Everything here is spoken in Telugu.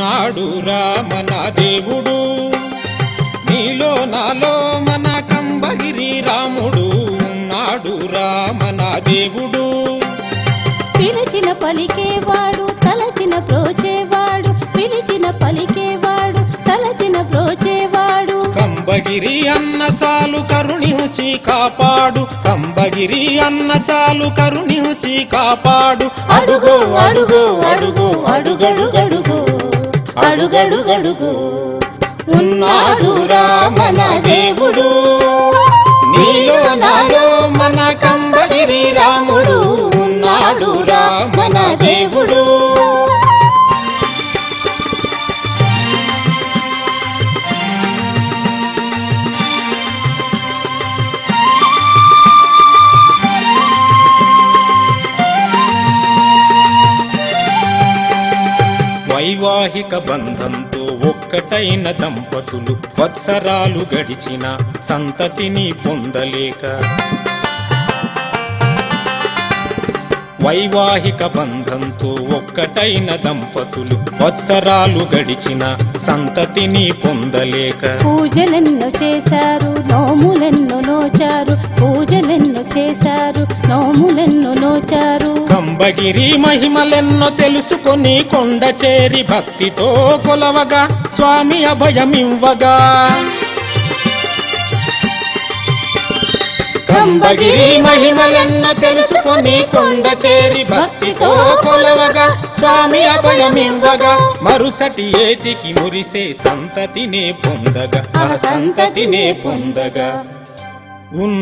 ఉన్నాడు రామన దేవుడు. నీలో నాలో మన కంబగిరి రాముడు ఉన్నాడు రామన దేవుడు. పిలిచిన పలికేవాడు తలచిన ప్రోచేవాడు పిలిచిన పలికేవాడు తలచిన ప్రోచేవాడు కంబగిరి అన్న చాలు కరుణించి కాపాడు. కంబగిరి అన్న చాలు కరుణించి కాపాడు. అడుగు అడుగు అడుగు. అడుగడుగడుగు ఉన్నాడు రామన దేవుడు. నీలో నాలో మన కంబగిరి రాముడు. ఉన్నాడు రామన దేవుడు వైవాహిక బంధంతో ఒక్కటైన దంపతులు వత్సరాలు గడిచిన సంతతిని పొందలేక వైవాహిక బంధంతో ఒక్కటైన దంపతులు వత్సరాలు గడిచిన సంతతిని పొందలేక పూజలెన్నో చేశారు నోములెన్నో నోచారు పూజలెన్నో చేశారు నోములెన్నో నోచారు. అంబగిరి మహిమలెన్నో తెలుసుకొని కొండ చేరి భక్తితో కొలవగా స్వామి అభయమివ్వగా. అంబగిరి మహిమలెన్నో తెలుసుకొని కొండ చేరి భక్తితో కొలవగా స్వామి అభయమివ్వగా. మరుసటి ఏటికి మురిసే సంతతినే పొందగా ఆ సంతతినే పొందగా. ఉన్న